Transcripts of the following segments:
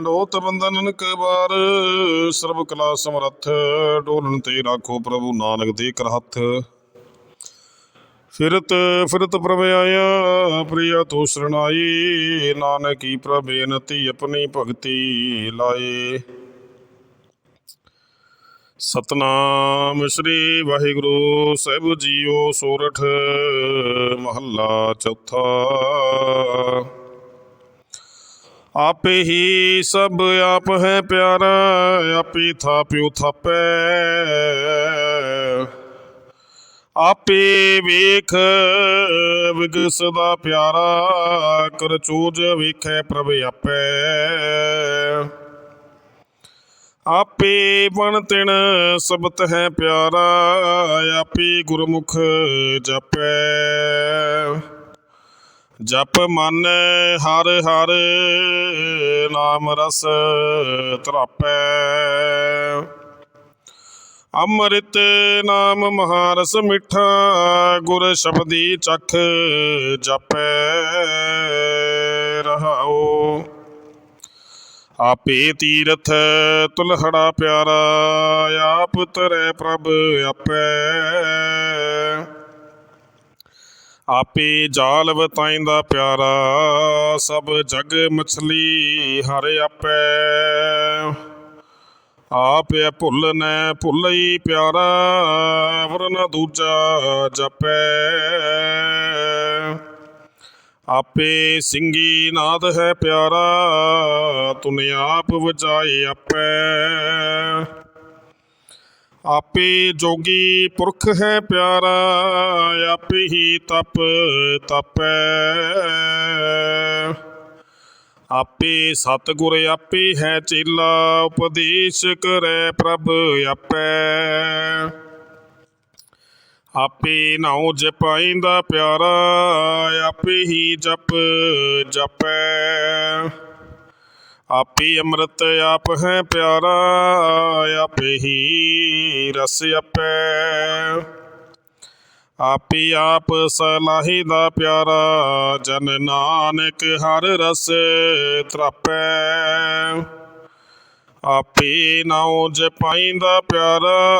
ਡੰਡੋਤ ਬੰਦਨਨ ਕੇ ਬਾਰ, ਸਰਬ ਕਲਾ ਸਮਰੱਥ, ਡੋਲਣ ਤੇ ਰਾਖੋ ਪ੍ਰਭੂ ਨਾਨਕ ਦੇ ਕਰ ਹੱਥ। ਫਿਰਤ ਫਿਰਤ ਪ੍ਰਭ ਆਇਆ, ਪ੍ਰਿਆ ਤੋ ਸਰਣਾਈ, ਨਾਨਕੀ ਪ੍ਰਭ ਬੇਨਤੀ ਆਪਣੀ ਭਗਤੀ ਲਾਏ। ਸਤਨਾਮ ਸ੍ਰੀ ਵਾਹਿਗੁਰੂ ਸਾਹਿਬ ਜੀਓ ਸੋਰਠ, ਮਹੱਲਾ ਚੌਥਾ। ਆਪੇ ਹੀ ਸਭ ਆਪ ਹੈ ਪਿਆਰਾ, ਆਪੇ ਥਾਪਿਉ ਥਾਪੈ। ਆਪੇ ਵੇਖ ਵਿਗਸਦਾ ਪਿਆਰਾ, ਕਰ ਚੂਜ ਵੇਖੈ ਪ੍ਰਭ ਆਪੇ। ਆਪੇ ਬਣ ਤਿਣ ਸਬਤ ਹੈ ਪਿਆਰਾ, ਆਪੇ ਗੁਰਮੁਖ ਜਪੈ। ਜਪ ਮਨ ਹਰ ਹਰ ਨਾਮ ਰਸ ਤਰਾਪੈ। ਅੰਮ੍ਰਿਤ ਨਾਮ ਮਹਾਰਸ ਮਿੱਠਾ, ਗੁਰ ਸ਼ਬਦੀ ਚਖ ਜਪੈ ਰਹਾਓ ਆਪੇ ਤੀਰਥ ਤੁਲਹੜਾ ਪਿਆਰਾ, ਆਪ ਤਰੇ ਪ੍ਰਭ ਆਪੈ। ਆਪੇ ਜਾਲ ਵਤਾਇੰਦਾ ਪਿਆਰਾ, ਸਭ ਜਗ ਮਛਲੀ ਹਰ ਆਪੈ। ਆਪੇ ਭੁੱਲ ਨੈ ਭੁੱਲਈ ਪਿਆਰਾ ਵਰਨ ਦੂਜਾ ਜਪੈ। ਆਪੇ ਸਿੰਘੀ ਨਾਦ ਹੈ ਪਿਆਰਾ, ਤੁਨ ਆਪ ਵਜਾਏ ਆਪੈ। ਆਪੇ ਜੋਗੀ ਪੁਰਖ ਹੈ ਪਿਆਰਾ, ਆਪੇ ਹੀ ਤਪ ਤਪੈ। ਆਪੇ ਸਤਿਗੁਰ ਆਪੇ ਹੈ ਚੇਲਾ, ਉਪਦੇਸ਼ ਕਰੈ ਪ੍ਰਭ ਆਪੈ। ਆਪੇ ਨਾਉ ਜਪਾਇੰਦਾ ਪਿਆਰਾ, ਆਪੇ ਹੀ ਜਪ ਜਪੈ। ਆਪੇ ਅੰਮ੍ਰਿਤ ਆਪ ਹੈ ਪਿਆਰਾ, ਆਪੇ ਹੀ ਰਸ ਆਪੈ। ਆਪੇ ਆਪ ਸਲਾਹੀ ਦਾ ਪਿਆਰਾ, ਜਨ ਨਾਨਕ ਹਰ ਰਸ ਤਰਾਪੈ। ਆਪੇ ਨਾਉ ਜਪਾਇੰਦਾ ਪਿਆਰਾ,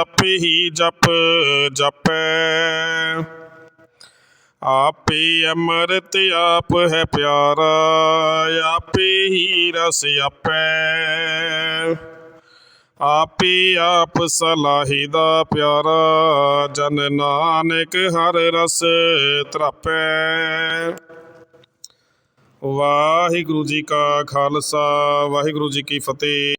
ਆਪੇ ਹੀ ਜਪ ਜਪੈ। ਆਪੇ ਅੰਮ੍ਰਿਤ ਆਪ ਹੈ ਪਿਆਰਾ, ਆਪੇ ਹੀ ਰਸ ਆਪੈ। ਆਪੇ ਆਪ ਸਲਾਹੀ ਦਾ ਪਿਆਰਾ, ਜਨ ਨਾਨਕ ਹਰ ਰਸ ਤਰਾਪੈ। ਵਾਹਿਗੁਰੂ ਜੀ ਕਾ ਖਾਲਸਾ, ਵਾਹਿਗੁਰੂ ਜੀ ਕੀ ਫਤਿਹ।